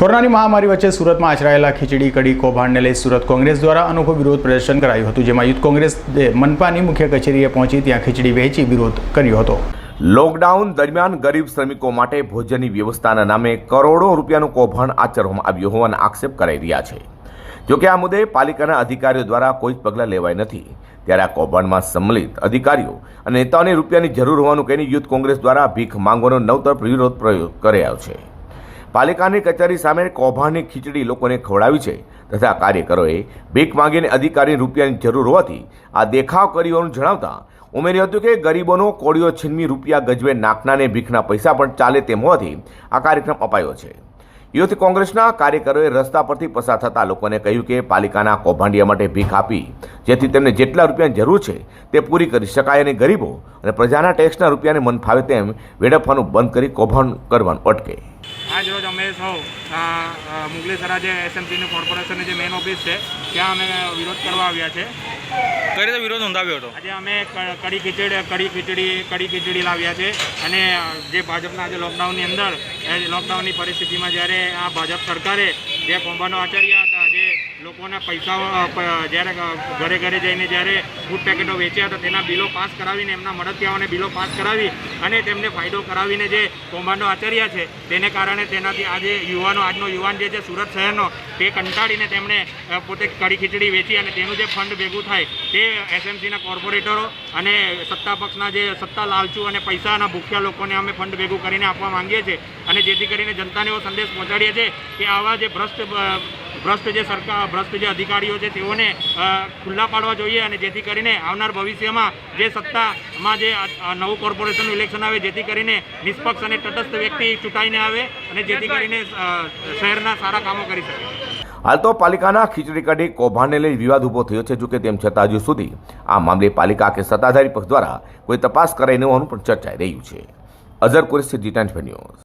કોરોનાની મહામારી વચ્ચે સુરતમાં આચરાયેલા ખીચડી કડી કૌભાંડને લઈ સુરત કોંગ્રેસ દ્વારા અનોખો વિરોધ પ્રદર્શન કરાયું હતું, જેમાં યુથ કોંગ્રેસ મનપાની મુખ્ય કચેરીએ પહોંચી ત્યાં ખીચડી વહેંચી વિરોધ કર્યો હતો. લોકડાઉન દરમિયાન ગરીબ શ્રમિકો માટે ભોજનની વ્યવસ્થાના નામે કરોડો રૂપિયાનું કૌભાંડ આચરવામાં આવ્યું હોવાના આક્ષેપ કરાઈ રહ્યા છે. જોકે આ મુદ્દે પાલિકાના અધિકારીઓ દ્વારા કોઈ જ પગલાં લેવાય નથી. ત્યારે આ કૌભાંડમાં સંમલિત અધિકારીઓ અને નેતાઓને રૂપિયાની જરૂર હોવાનું કહીને યુથ કોંગ્રેસ દ્વારા ભીખ માંગવાનો નવતર વિરોધ પ્રયોગ કર્યો છે. પાલિકાની કચેરી સામે કૌભાંડની ખીચડી લોકોને ખવડાવી છે તથા કાર્યકરોએ ભીખ માંગીને અધિકારી રૂપિયાની જરૂર હોવાથી આ દેખાવ કર્યોનું જણાવતા ઉમેર્યું હતું કે ગરીબોનો કોળીઓ છીનવી રૂપિયા ગજવે નાખનાને ભીખના પૈસા પણ ચાલે તેમ હોવાથી આ કાર્યક્રમ અપાયો છે. યુથ કોંગ્રેસના કાર્યકરોએ રસ્તા પરથી પસાર થતા લોકોને કહ્યું કે પાલિકાના કૌભાંડિયા માટે ભીખ આપી, જેથી તેમને જેટલા રૂપિયાની જરૂર છે તે પૂરી કરી શકાય અને ગરીબો અને પ્રજાના ટેક્સના રૂપિયાને મન ફાવે તેમ વેડફવાનું બંધ કરી કૌભાંડ કરવાનું અટકે. આજ રોજ અમે સૌ મુગલીસરા જે એસએમસીની કોર્પોરેશનની જે મેઇન ઓફિસ છે ત્યાં અમે વિરોધ કરવા આવ્યા છે. કઈ રીતે વિરોધ નોંધાવ્યો હતો? આજે અમે કડી ખીચડી કડી ખીચડી કડી ખીચડી લાવ્યા છે અને જે ભાજપના આજે લોકડાઉનની અંદર એ લોકડાઉનની પરિસ્થિતિમાં જ્યારે આ ભાજપ સરકારે જે કોંભાનો આચર્યા હતા જે લોકોના પૈસાઓ જ્યારે ઘરે ઘરે જઈને જ્યારે ફૂડ પેકેટો વેચ્યા હતા, તેના બિલો પાસ કરાવીને, એમના મળતિયાઓને બિલો પાસ કરાવી અને તેમને ફાયદો કરાવીને જે કૌભાંડો આચર્યા છે, તેને કારણે તેનાથી આજે યુવાનો, આજનો યુવાન જે છે, સુરત શહેરનો, તે કંટાળીને તેમણે પોતે કડી ખીચડી વેચી અને તેનું જે ફંડ ભેગું થાય, તે એસએમસીના કોર્પોરેટરો અને સત્તા પક્ષના જે સત્તા લાલચુ અને પૈસાના ભૂખ્યા લોકોને અમે ફંડ ભેગું કરીને આપવા માંગીએ છીએ અને જેથી કરીને જનતાને એવો સંદેશ પહોંચાડીએ છીએ કે આવા જે ભ્રષ્ટ ભ્રષ્ટ જે સરકાર ભ્રષ્ટ જે અધિકારીઓ છે તેઓને ખુલ્લા પાડવા જોઈએ અને જેથી કરીને આવનાર ભવિષ્યમાં જે સત્તામાં જે નવું કોર્પોરેશનનું ઇલેક્શન આવે જેથી કરીને નિષ્પક્ષ અને તટસ્થ વ્યક્તિ ચૂંટાઈને આવે અને જેથી કરીને શહેરના સારા કામો કરી શકે. હાલ તો પાલિકાના ખીચડી કાઢી કૌભાંડને લઈ વિવાદ ઊભો થયો છે જોકે તેમ છતાં હજુ સુધી આ મામલે પાલિકા કે સત્તાધારી પક્ષ દ્વારા કોઈ તપાસ કરાઈ ન હોવાનું પણ ચર્ચાઈ રહ્યું છે. Azhar Qureshi G Times News.